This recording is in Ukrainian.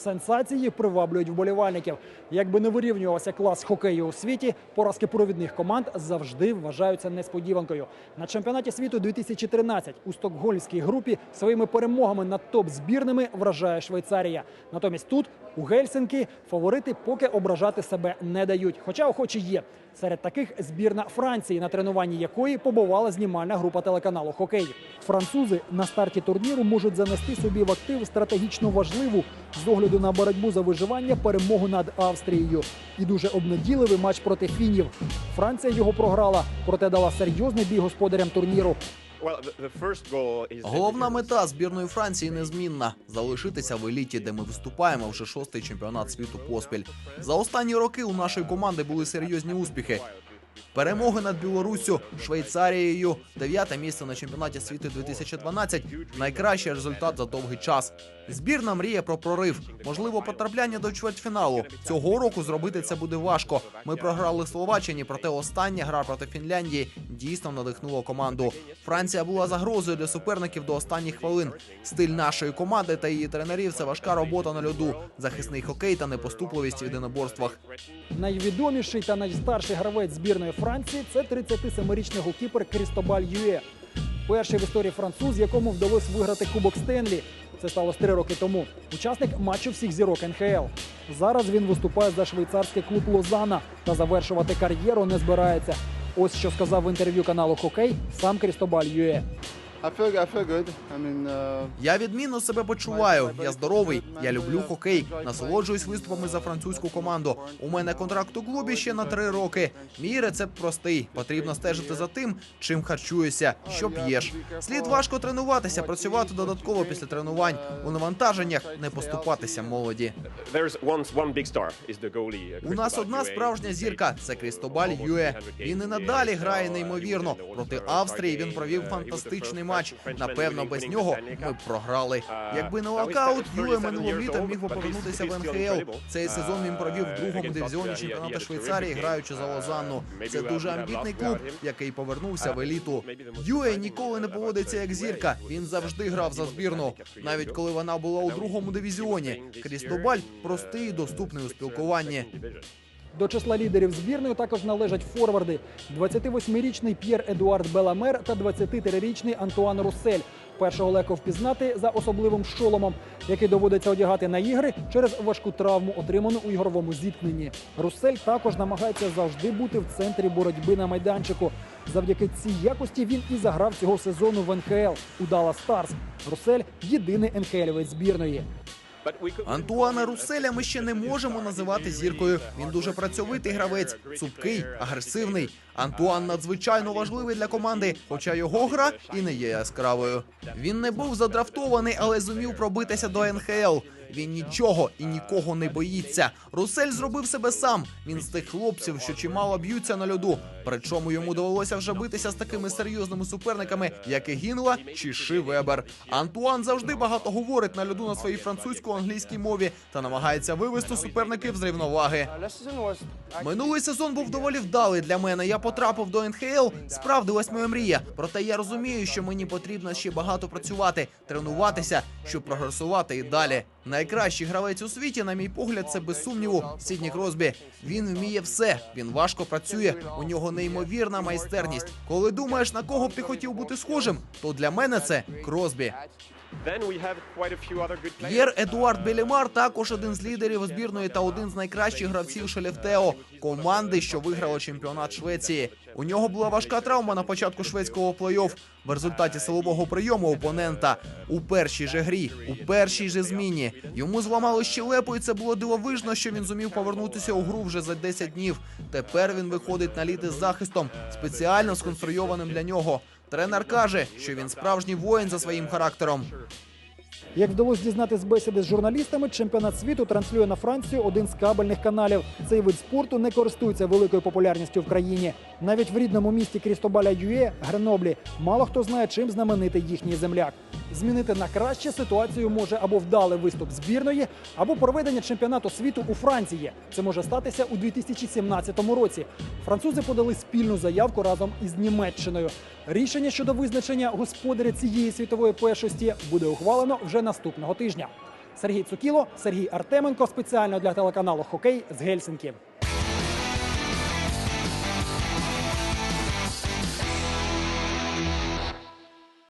Сенсації приваблюють вболівальників. Якби не вирівнювався клас хокею у світі, поразки провідних команд завжди вважаються несподіванкою. На чемпіонаті світу 2013 у стокгольмській групі своїми перемогами над топ-збірними вражає Швейцарія. Натомість тут, у Гельсинкі, фаворити поки ображати себе не дають. Хоча охочі є. Серед таких збірна Франції, на тренуванні якої побувала знімальна група телеканалу Хокей. Французи на старті турніру можуть занести собі в актив стратегічно важливу з огляду на боротьбу за виживання перемогу над Австрією. І дуже обнадійливий матч проти фінів. Франція його програла, проте дала серйозний бій господарям турніру. Головна мета збірної Франції незмінна залишитися в еліті, де ми виступаємо вже шостий чемпіонат світу поспіль. За останні роки у нашої команди були серйозні успіхи. Перемоги над Білоруссю, Швейцарією, дев'яте місце на чемпіонаті світу 2012 – найкращий результат за довгий час. Збірна мріє про прорив, можливо, потрапляння до чвертьфіналу. Цього року зробити це буде важко. Ми програли Словаччині, проте остання гра проти Фінляндії дійсно надихнула команду. Франція була загрозою для суперників до останніх хвилин. Стиль нашої команди та її тренерів це важка робота на льоду, захисний хокей та непоступливість в єдиноборствах. Найвідоміший та найстарший гравець збірної Франції це 37-річний голкіпер Крістобаль Ює. Перший в історії француз, якому вдалося виграти Кубок Стенлі. Це сталося три роки тому. Учасник матчу всіх зірок НХЛ. Зараз він виступає за швейцарський клуб Лозана та завершувати кар'єру не збирається. Ось що сказав в інтерв'ю каналу Хокей сам Крістобаль Ює. I feel I feel good. I mean, uh, Я відмінно себе почуваю. Я здоровий. Я люблю хокей. Насолоджуюсь виступами за французьку команду. У мене контракт у клубі ще на три роки. Мій рецепт простий. Потрібно стежити за тим, чим харчуєшся, що п'єш. Слід важко тренуватися, працювати додатково після тренувань. У навантаженнях не поступатися молоді. Uh, У нас одна справжня зірка це Крістобаль Юе. Він і надалі грає неймовірно. Проти Австрії він провів фантастичний матч. Напевно, без нього ми б програли. Якби не локаут, Юе минулого літа міг би повернутися в НХЛ. Цей сезон він провів в другому дивізіоні чемпіонату Швейцарії, граючи за Лозанну. Це дуже амбітний клуб, який повернувся в еліту. Юе ніколи не поводиться як зірка. Він завжди грав за збірну, навіть коли вона була у другому дивізіоні. Крістобаль простий і доступний у спілкуванні. До числа лідерів збірної також належать форварди: 28-річний П'єр Едуард Беламер та 23-річний Антуан Руссель. Першого легко впізнати за особливим шоломом, який доводиться одягати на ігри через важку травму, отриману у ігровому зіткненні. Руссель також намагається завжди бути в центрі боротьби на майданчику. Завдяки цій якості він і заграв цього сезону в НХЛ у Даллас Старс. Руссель єдиний НХЛівець збірної. Антуана Руселя ми ще не можемо називати зіркою. Він дуже працьовитий гравець, цупкий, агресивний. Антуан надзвичайно важливий для команди, хоча його гра і не є яскравою. Він не був задрафтований, але зумів пробитися до НХЛ. Він нічого і нікого не боїться. Русель зробив себе сам. Він з тих хлопців, що чимало б'ються на льоду. Причому йому довелося вже битися з такими серйозними суперниками, як і Гінла чи Ши Вебер. Антуан завжди багато говорить на льоду на своїй французько-англійській мові та намагається вивести суперників з рівноваги. Минулий сезон був доволі вдалий для мене. Я потрапив до НХЛ, справдилась моя мрія. Проте я розумію, що мені потрібно ще багато працювати, тренуватися, щоб прогресувати і далі. Найкращий гравець у світі, на мій погляд, це без сумніву Сідні Кросбі. Він вміє все. Він важко працює. У нього неймовірна майстерність. Коли думаєш, на кого б ти хотів бути схожим, то для мене це Кросбі. П'єр Едуард Белімар також один з лідерів збірної та один з найкращих гравців Шелефтео команди, що виграла чемпіонат Швеції. У нього була важка травма на початку шведського плей-офф в результаті силового прийому опонента у першій же грі, у першій же зміні. Йому зламали щелепу, і це було дивовижно, що він зумів повернутися у гру вже за 10 днів. Тепер він виходить на лід із захистом, спеціально сконструйованим для нього. Тренер каже, що він справжній воїн за своїм характером. Як вдалося дізнатися з бесіди з журналістами, чемпіонат світу транслює на Францію один з кабельних каналів. Цей вид спорту не користується великою популярністю в країні. Навіть в рідному місті Крістобаля Ює, Греноблі, мало хто знає, чим знаменитий їхній земляк. Змінити на краще ситуацію може або вдалий виступ збірної, або проведення чемпіонату світу у Франції. Це може статися у 2017 році. Французи подали спільну заявку разом із Німеччиною. Рішення щодо визначення господаря цієї світової першості буде ухвалено вже наступного тижня. Сергій Цукіло, Сергій Артеменко спеціально для телеканалу Хокей з Гельсінкі.